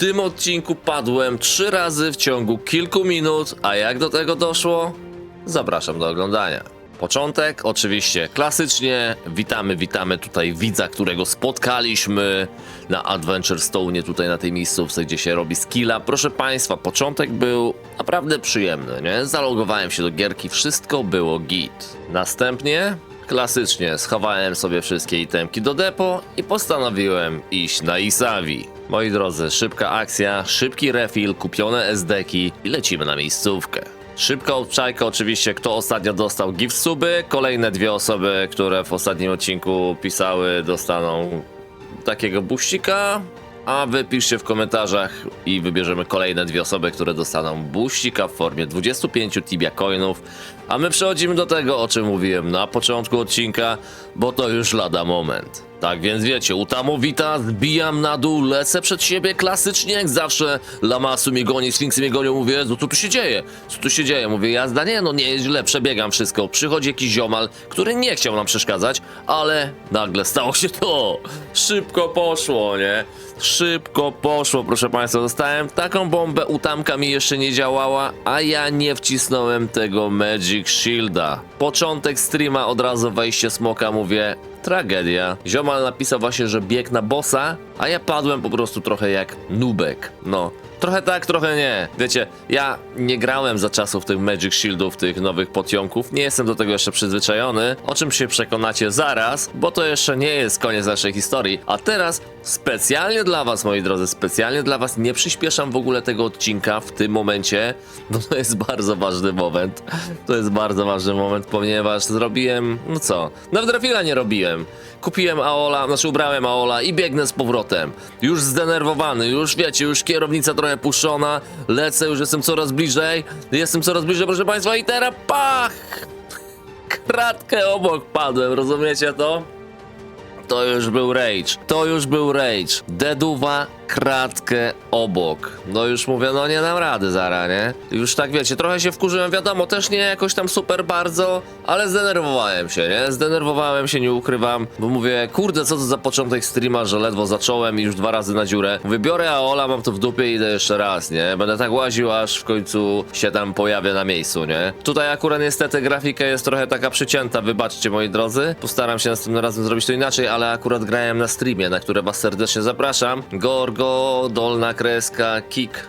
tym odcinku padłem trzy razy w ciągu kilku minut, a jak do tego doszło? Zapraszam do oglądania. Początek, oczywiście klasycznie. Witamy, witamy tutaj widza, którego spotkaliśmy na Adventure Stone, tutaj na tej miejscówce, gdzie się robi skilla. Proszę Państwa, początek był naprawdę przyjemny, nie? Zalogowałem się do gierki, wszystko było git. Następnie Klasycznie schowałem sobie wszystkie itemki do depo i postanowiłem iść na Isavi. Moi drodzy, szybka akcja, szybki refill, kupione SD-ki i lecimy na miejscówkę. Szybka odczajka oczywiście, kto ostatnio dostał gift suby. Kolejne dwie osoby, które w ostatnim odcinku pisały, dostaną takiego buścika. A wy piszcie w komentarzach i wybierzemy kolejne dwie osoby, które dostaną buścika w formie 25 tibia coinów. A my przechodzimy do tego, o czym mówiłem na początku odcinka, bo to już lada moment. Tak więc wiecie, utamowita, zbijam na dół, lecę przed siebie klasycznie jak zawsze. Lamasu mnie goni, Sfinksy mnie gonią, mówię, co tu się dzieje? Co tu się dzieje? Mówię, jazda, nie no, nie jest źle, przebiegam wszystko. Przychodzi jakiś ziomal, który nie chciał nam przeszkadzać, ale nagle stało się to. Szybko poszło, nie? Szybko poszło, proszę Państwa. Dostałem taką bombę, utamka mi jeszcze nie działała, a ja nie wcisnąłem tego Magic Shielda. Początek streama, od razu wejście smoka, mówię, tragedia. Ziomal napisał właśnie, że bieg na bossa, a ja padłem po prostu trochę jak nubek. No. Trochę tak, trochę nie. Wiecie, ja nie grałem za czasów tych Magic Shieldów, tych nowych potionków. Nie jestem do tego jeszcze przyzwyczajony, o czym się przekonacie zaraz, bo to jeszcze nie jest koniec naszej historii. A teraz specjalnie dla was, moi drodzy, specjalnie dla was nie przyspieszam w ogóle tego odcinka w tym momencie, bo to jest bardzo ważny moment. To jest bardzo ważny moment, ponieważ zrobiłem, no co, nawet refila nie robiłem. Kupiłem Aola, znaczy ubrałem Aola i biegnę z powrotem. Już zdenerwowany, już wiecie, już kierownica trochę puszczona, lecę, już jestem coraz bliżej, jestem coraz bliżej, proszę państwa, i teraz pach! Kratkę obok padłem, rozumiecie to? To już był rage. To już był rage. Deduwa kratkę obok. No już mówię, no nie dam rady zara, nie? Już tak wiecie, trochę się wkurzyłem, wiadomo, też nie jakoś tam super bardzo, ale zdenerwowałem się, nie? Zdenerwowałem się, nie ukrywam, bo mówię, kurde, co to za początek streama, że ledwo zacząłem i już dwa razy na dziurę. Mówię, biorę Aola, mam to w dupie i idę jeszcze raz, nie? Będę tak łaził, aż w końcu się tam pojawię na miejscu, nie? Tutaj akurat niestety grafika jest trochę taka przycięta, wybaczcie moi drodzy. Postaram się następnym razem zrobić to inaczej, ale akurat grałem na streamie, na które was serdecznie zapraszam. Gorgo, dolna kreska, kick.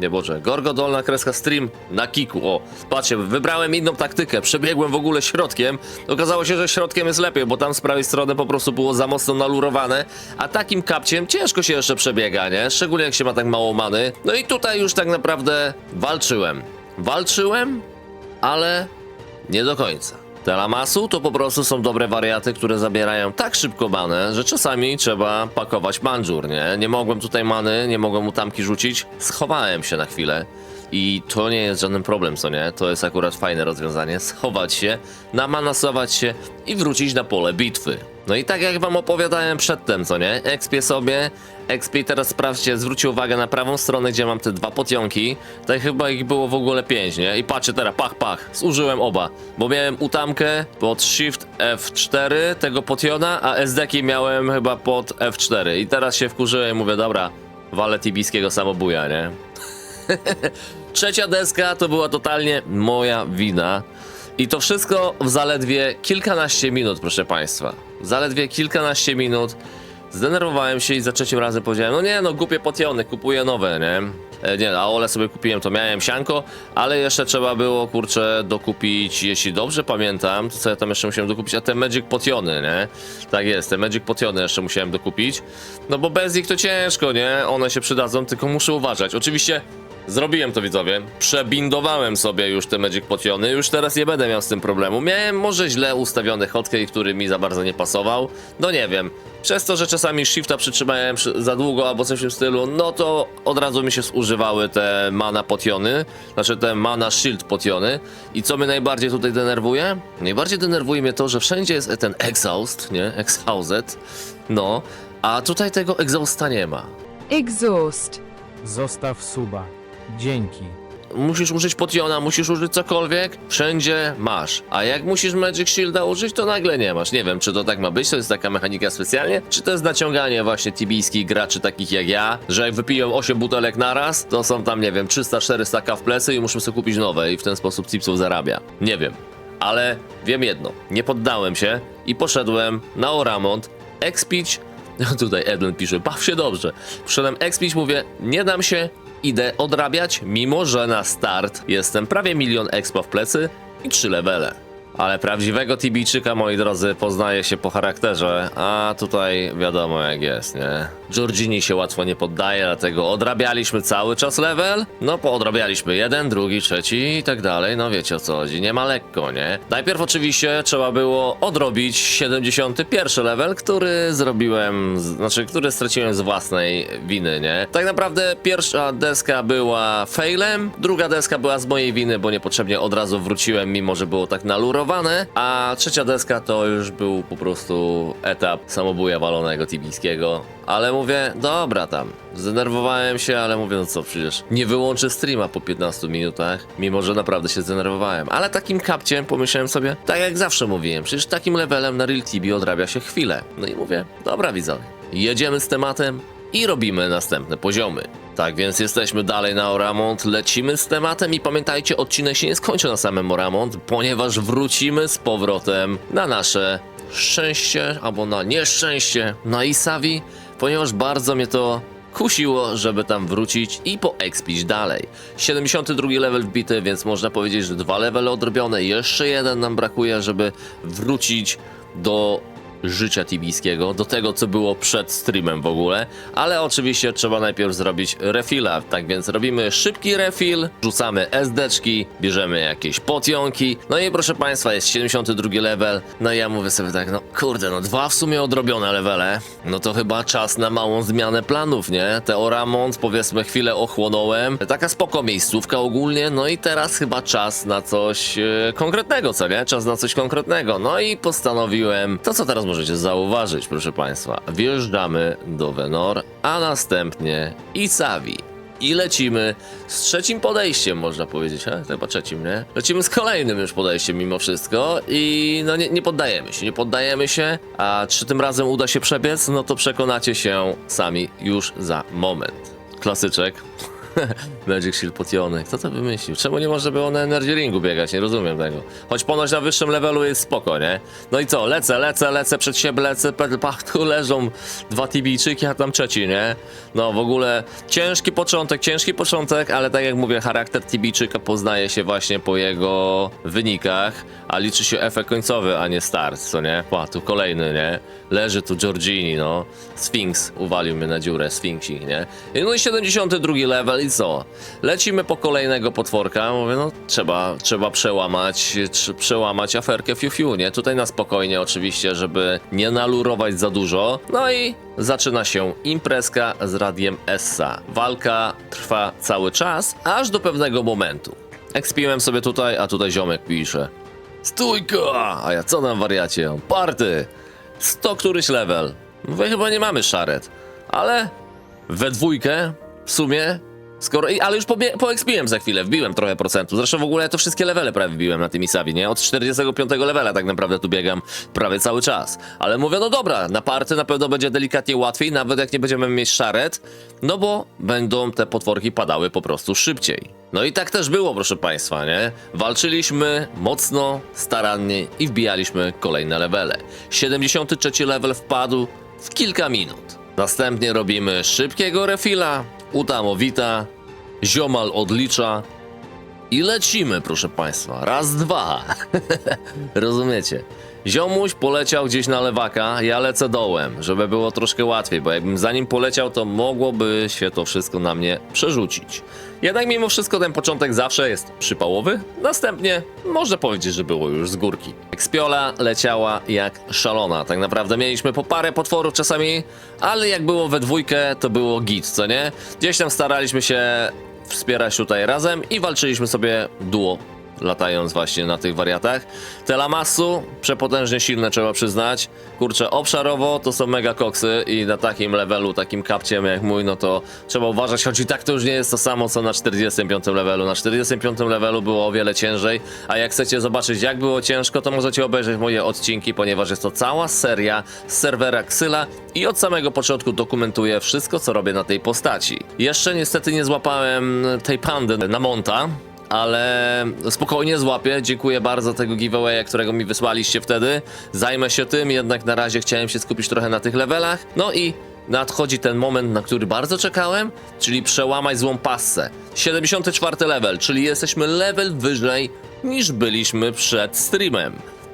Nie Boże, Gorgo dolna kreska stream na kiku. O, patrzcie, wybrałem inną taktykę. Przebiegłem w ogóle środkiem. Okazało się, że środkiem jest lepiej, bo tam z prawej strony po prostu było za mocno nalurowane. A takim kapciem ciężko się jeszcze przebiega, nie? Szczególnie jak się ma tak mało many. No i tutaj już tak naprawdę walczyłem. Walczyłem, ale nie do końca. Te lamasu to po prostu są dobre wariaty, które zabierają tak szybko manę, że czasami trzeba pakować manżur, nie? Nie mogłem tutaj many, nie mogłem tamki rzucić, schowałem się na chwilę. I to nie jest żaden problem, co nie? To jest akurat fajne rozwiązanie. Schować się, namanasować się i wrócić na pole bitwy. No i tak jak wam opowiadałem przedtem, co nie? Expię sobie, expię teraz sprawdźcie, zwróćcie uwagę na prawą stronę, gdzie mam te dwa potionki. Tutaj chyba ich było w ogóle pięć, nie? I patrzcie teraz, pach, pach, zużyłem oba. Bo miałem utamkę pod Shift F4 tego potiona, a SD-ki miałem chyba pod F4. I teraz się wkurzyłem i mówię, dobra, walę tibijskiego samobuja, nie? Trzecia deska to była totalnie moja wina. I to wszystko w zaledwie kilkanaście minut, proszę Państwa. Zaledwie kilkanaście minut. Zdenerwowałem się i za trzecim razem powiedziałem, no nie no, głupie potiony, kupuję nowe, nie? E, nie, a ole sobie kupiłem, to miałem sianko, ale jeszcze trzeba było, kurczę, dokupić, jeśli dobrze pamiętam, to co ja tam jeszcze musiałem dokupić, a te Magic Potiony, nie? Tak jest, te Magic Potiony jeszcze musiałem dokupić, no bo bez nich to ciężko, nie? One się przydadzą, tylko muszę uważać. Oczywiście Zrobiłem to widzowie, przebindowałem sobie już te Magic Potiony, już teraz nie będę miał z tym problemu. Miałem może źle ustawiony hotkey, który mi za bardzo nie pasował, no nie wiem. Przez to, że czasami shifta przytrzymałem przy- za długo albo coś w tym stylu, no to od razu mi się zużywały te mana potiony, znaczy te mana shield potiony. I co mnie najbardziej tutaj denerwuje? Najbardziej denerwuje mnie to, że wszędzie jest ten exhaust, nie? Exhausted, no, a tutaj tego exhausta nie ma. Exhaust. Zostaw suba. Dzięki. musisz użyć potiona, musisz użyć cokolwiek, wszędzie masz. A jak musisz Magic Shielda użyć, to nagle nie masz. Nie wiem, czy to tak ma być, to jest taka mechanika specjalnie, czy to jest naciąganie właśnie tibijskich graczy takich jak ja, że jak wypiją 8 butelek naraz, to są tam, nie wiem, 300-400 k w plecy i muszę sobie kupić nowe i w ten sposób Cipsów zarabia. Nie wiem. Ale wiem jedno, nie poddałem się i poszedłem na Oramont, expić Tutaj Edlen pisze, baw się dobrze. Przyszedłem expić, mówię, nie dam się, idę odrabiać, mimo że na start jestem prawie milion expa w plecy i trzy levele. Ale prawdziwego Tibijczyka, moi drodzy, poznaje się po charakterze, a tutaj wiadomo jak jest, nie? Giorgini się łatwo nie poddaje, dlatego odrabialiśmy cały czas level, no poodrabialiśmy jeden, drugi, trzeci i tak dalej, no wiecie o co chodzi, nie ma lekko, nie? Najpierw oczywiście trzeba było odrobić 71 level, który zrobiłem, znaczy, który straciłem z własnej winy, nie? Tak naprawdę pierwsza deska była failem, druga deska była z mojej winy, bo niepotrzebnie od razu wróciłem, mimo że było tak nalurowane, a trzecia deska to już był po prostu etap samobuja walonego tibijskiego, ale mówię, dobra tam, zdenerwowałem się, ale mówię, no co, przecież nie wyłączę streama po 15 minutach, mimo że naprawdę się zdenerwowałem, ale takim kapciem pomyślałem sobie, tak jak zawsze mówiłem, przecież takim levelem na Real Tibi odrabia się chwilę, no i mówię, dobra widzowie, jedziemy z tematem, i robimy następne poziomy. Tak więc jesteśmy dalej na Oramont, lecimy z tematem i pamiętajcie, odcinek się nie skończy na samym Oramont, ponieważ wrócimy z powrotem na nasze szczęście albo na nieszczęście na Isavi, ponieważ bardzo mnie to kusiło, żeby tam wrócić i poekspić dalej. 72 level wbity, więc można powiedzieć, że dwa levele odrobione, jeszcze jeden nam brakuje, żeby wrócić do życia tibijskiego, do tego co było przed streamem w ogóle, ale oczywiście trzeba najpierw zrobić refilla, tak więc robimy szybki refill, rzucamy SDczki, bierzemy jakieś potionki, no i proszę państwa jest 72 level, no i ja mówię sobie tak, no kurde, no dwa w sumie odrobione levele, no to chyba czas na małą zmianę planów, nie? Te Oramont powiedzmy chwilę ochłonąłem, taka spoko miejscówka ogólnie, no i teraz chyba czas na coś e, konkretnego, co nie? Czas na coś konkretnego, no i postanowiłem, to co teraz możecie zauważyć, proszę Państwa. Wjeżdżamy do Venor, a następnie Isavi. I lecimy z trzecim podejściem, można powiedzieć, a? chyba trzecim, nie? Lecimy z kolejnym już podejściem mimo wszystko i no nie, nie poddajemy się, nie poddajemy się, a czy tym razem uda się przebiec, no to przekonacie się sami już za moment. Klasyczek. Magic Shield potiony. Kto to wymyślił? Czemu nie można było na Energy Ringu biegać? Nie rozumiem tego. Choć ponoć na wyższym levelu jest spoko, nie? No i co? Lecę, lecę, lecę przed siebie, lecę, pach, tu leżą dwa Tibijczyki, a tam trzeci, nie? No w ogóle ciężki początek, ciężki początek, ale tak jak mówię, charakter Tibijczyka poznaje się właśnie po jego wynikach, a liczy się efekt końcowy, a nie start, co nie? Pa, tu kolejny, nie? Leży tu Giorgini, no. Sphinx uwalił mnie na dziurę, Sphinxik, nie? No i 72 level i co? Lecimy po kolejnego potworka, mówię, no trzeba, trzeba przełamać, trz- przełamać aferkę fiu, fiu nie? Tutaj na spokojnie oczywiście, żeby nie nalurować za dużo. No i zaczyna się imprezka z radiem Essa. Walka trwa cały czas, aż do pewnego momentu. Ekspiłem sobie tutaj, a tutaj ziomek pisze. Stójka! A ja co nam wariacie? Party! 100 któryś level. Mówię, chyba nie mamy szaret. Ale we dwójkę w sumie. Skoro, ale już pobie- poekspiłem za chwilę, wbiłem trochę procentu. Zresztą w ogóle to wszystkie levele prawie wbiłem na tym Isavi, nie? Od 45 levela tak naprawdę tu biegam prawie cały czas. Ale mówię, no dobra, na party na pewno będzie delikatnie łatwiej, nawet jak nie będziemy mieć szaret, no bo będą te potworki padały po prostu szybciej. No i tak też było, proszę Państwa, nie? Walczyliśmy mocno, starannie i wbijaliśmy kolejne levele. 73 level wpadł w kilka minut. Następnie robimy szybkiego refila, utamowita, ziomal odlicza i lecimy, proszę Państwa. Raz, dwa. Rozumiecie? Ziomuś poleciał gdzieś na lewaka, ja lecę dołem, żeby było troszkę łatwiej, bo jakbym za nim poleciał, to mogłoby się to wszystko na mnie przerzucić. Jednak mimo wszystko ten początek zawsze jest przypałowy, następnie można powiedzieć, że było już z górki. Ekspiola leciała jak szalona, tak naprawdę mieliśmy po parę potworów czasami, ale jak było we dwójkę, to było git, co nie? Gdzieś tam staraliśmy się wspierać tutaj razem i walczyliśmy sobie duo latając właśnie na tych wariatach. Te Lamassu, przepotężnie silne trzeba przyznać. Kurczę, obszarowo to są mega koksy i na takim levelu, takim kapciem jak mój, no to trzeba uważać, choć i tak to już nie jest to samo co na 45 levelu. Na 45 levelu było o wiele ciężej, a jak chcecie zobaczyć jak było ciężko, to możecie obejrzeć moje odcinki, ponieważ jest to cała seria z serwera Xyla i od samego początku dokumentuję wszystko, co robię na tej postaci. Jeszcze niestety nie złapałem tej pandy na monta, ale spokojnie złapię. Dziękuję bardzo tego giveawaya, którego mi wysłaliście wtedy. Zajmę się tym, jednak na razie chciałem się skupić trochę na tych levelach. No i nadchodzi ten moment, na który bardzo czekałem, czyli przełamać złą passę. 74 level, czyli jesteśmy level wyżej niż byliśmy przed streamem.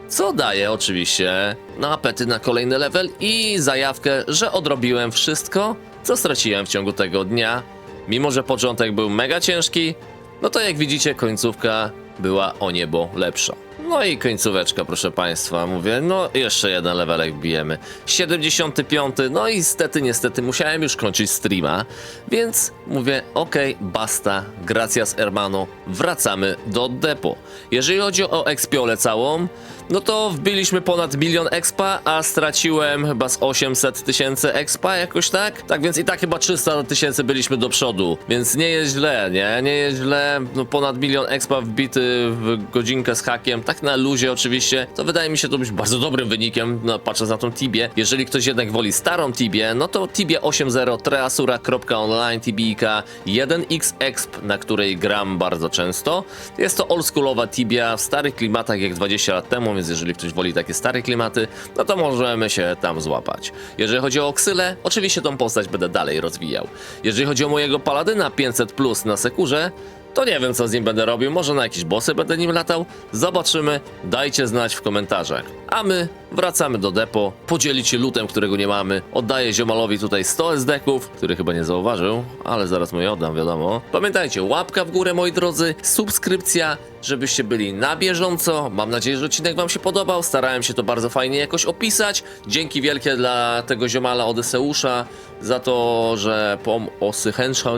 Co daje oczywiście na apety na kolejny level i zajawkę, że odrobiłem wszystko, co straciłem w ciągu tego dnia. Mimo, że początek był mega ciężki, no to jak widzicie, końcówka była o niebo lepsza. No i końcóweczka, proszę Państwa, mówię, no jeszcze jeden levelek bijemy. 75, no i niestety, niestety musiałem już kończyć streama, więc mówię, okej, basta, gracias hermano, wracamy do depo. Jeżeli chodzi o expiolę całą, no to wbiliśmy ponad milion expa, a straciłem chyba z 800 tysięcy expa jakoś tak? Tak więc i tak chyba 300 tysięcy byliśmy do przodu, więc nie jest źle, nie? Nie jest źle, no ponad milion expa wbity w godzinkę z hakiem, tak na luzie oczywiście, to wydaje mi się to być bardzo dobrym wynikiem, no patrząc na tą Tibię. Jeżeli ktoś jednak woli starą Tibię, no to Tibia 8.0 treasura.online Tibika 1x exp, na której gram bardzo często. Jest to oldschoolowa Tibia w starych klimatach jak 20 lat temu, więc jeżeli ktoś woli takie stare klimaty, no to możemy się tam złapać. Jeżeli chodzi o Oksylę, oczywiście tą postać będę dalej rozwijał. Jeżeli chodzi o mojego Paladyna 500 plus na Sekurze, to nie wiem co z nim będę robił, może na jakieś bossy będę nim latał, zobaczymy, dajcie znać w komentarzach. A my wracamy do depo, podzielić się lutem, którego nie mamy, oddaję ziomalowi tutaj 100 SD-ków, który chyba nie zauważył, ale zaraz mu je oddam, wiadomo. Pamiętajcie, łapka w górę moi drodzy, subskrypcja, żebyście byli na bieżąco, mam nadzieję, że odcinek wam się podobał, starałem się to bardzo fajnie jakoś opisać, dzięki wielkie dla tego ziomala Odyseusza, za to, że pom osychęcza,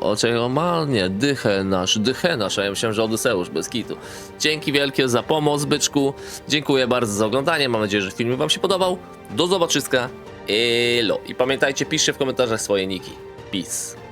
o czego ma, nie, dychę nasz, dychę nasz, a ja myślałem, że Odyseusz, bez kitu. Dzięki wielkie za pomoc, byczku, dziękuję bardzo za oglądanie, mam nadzieję, że film wam się podobał, do zobaczyska, elo, i pamiętajcie, piszcie w komentarzach swoje niki, peace.